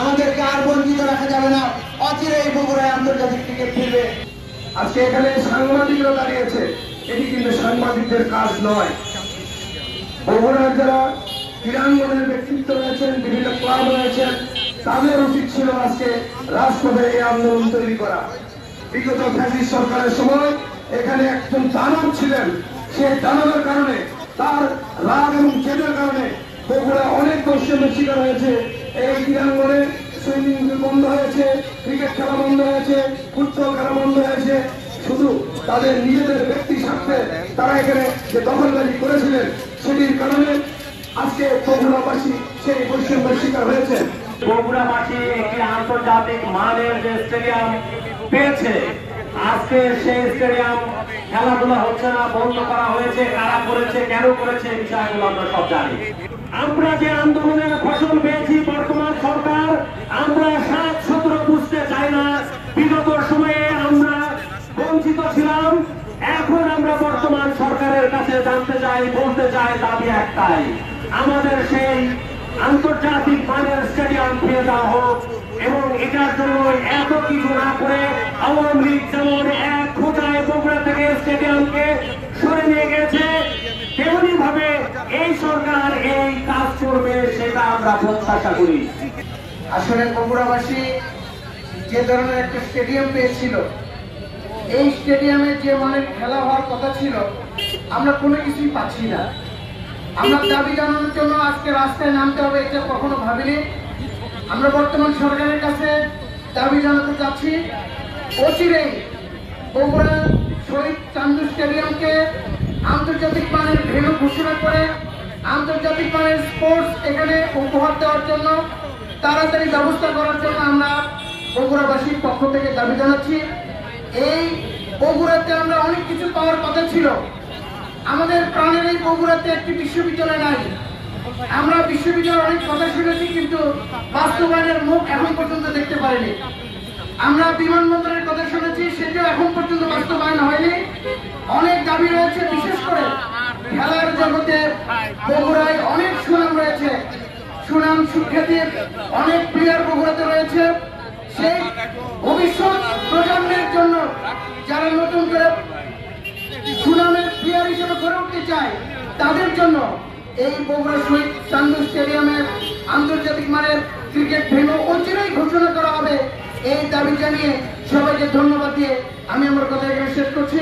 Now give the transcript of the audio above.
আমাদেরকে আর বঞ্চিত রাখা যাবে না? অচিরেই বগুড়ায় আন্তর্জাতিক ক্রিকেট ফিরবে আজকে এখানে সাংবাদিকরা দাঁড়িয়েছে। এটি কিন্তু সাংবাদিকদের কাজ নয়। বগুড়ার যারা ক্রীড়াঙ্গনের ব্যক্তিত্ব রয়েছেন, বিভিন্ন ক্লাব রয়েছেন, তাদের উচিত ছিল আজকে রাজপথে এই আন্দোলন তৈরি করা। বিগত ফ্যাসিস্ট সরকারের সময় এখানে একজন দানব ছিলেন। সেই দানবের কারণে, তার রাগ এবং জেদের কারণে বগুড়া অনেক দর্শনের শিকার হয়েছে। এই ক্রীড়াঙ্গনে সুইমিং পুল বন্ধ হয়েছে, ক্রিকেট খেলা বন্ধ হয়েছে, ফুটবল খেলা বন্ধ হয়েছে। শুধু তাদের নিজেদের ব্যক্তি স্বার্থে তারা এখানে যে দখলদারি করেছিলেন সেটির কারণে আজকে বগুড়াবাসী সেই বৈষম্যের শিকার হয়েছে। বগুড়াবাসী একটি আন্তর্জাতিক মানের যে স্টেডিয়াম পেয়েছে, আজকে সেই স্টেডিয়াম খেলাধুলা হচ্ছে না, বন্ধ করা হয়েছে, কারা করেছে, কেন করেছে, বিষয়গুলো আমরা সব জানি। আমরা যে আন্দোলনের ফসল বঞ্চিত ছিলাম। এখন আমরা বর্তমান সরকারের কাছে জানতে চাই, বলতে চাই দাবি একটাই। আমাদের সেই আন্তর্জাতিক মানের স্টেডিয়াম ফিরে দেওয়া হোক এবং এটার জন্য এত কিছু না করে আওয়ামী লীগ যেমন এক খোঁচায় বগুড়া থেকে স্টেডিয়ামকে সরে নিয়ে গেছে তেমনি ভাবে এই সরকার এই কাজ করবে সেটা আমরা প্রত্যাশা করি। আসলে বগুড়াবাসী যে ধরনের একটা স্টেডিয়াম পেয়েছিল এই স্টেডিয়ামে যে মানের খেলা হওয়ার কথা ছিল, আমরা কোনো কিছুই পাচ্ছি না। আমরা দাবি জানানোর জন্য আজকে রাস্তায় নামতে হবে এটা কখনো ভাবিনি। আমরা বর্তমান সরকারের কাছে দাবি জানাতে চাচ্ছি অচিরেই বগুড়া শহীদ চান্দু স্টেডিয়ামকে আন্তর্জাতিক মানের ভেন্যু ঘোষণা করে আন্তর্জাতিক মানের স্পোর্টস এখানে উপহার দেওয়ার জন্য তাড়াতাড়ি ব্যবস্থা করার জন্য আমরা বগুড়াবাসীর পক্ষ থেকে দাবি জানাচ্ছি। এই বগুড়াতে আমরা অনেক কিছু পাওয়ার কথা ছিল। আমাদের প্রাণের এই বগুড়াতে একটি বিশ্ববিদ্যালয় নাই। আমরা বিশ্ববিদ্যালয়ের অনেক কথা শুনেছি, কিন্তু বাস্তবায়নের মুখ এখন পর্যন্ত দেখতে পারিনি। আমরা বিমানবন্দরের কথা শুনেছি, সেটাও এখন পর্যন্ত বাস্তবায়ন হয়নি। অনেক দাবি রয়েছে, বিশেষ করে খেলার জগতে বগুড়ায় অনেক সুনাম রয়েছে। সুনাম সুখ্যাতির অনেক প্লেয়ার বগুড়াতে রয়েছে। সেই জন্য যারা নতুন করে সুনামের প্লেয়ার হিসেবে গড়ে উঠতে চায়, তাদের জন্য এই বগুড়া শহীদ চান্দু স্টেডিয়ামের আন্তর্জাতিক মানের ক্রিকেট ভেন্যু অচিরেই ঘোষণা করা হবে। এই দাবি জানিয়ে সবাইকে ধন্যবাদ দিয়ে আমি আমার কথা এখানে শেষ করছি।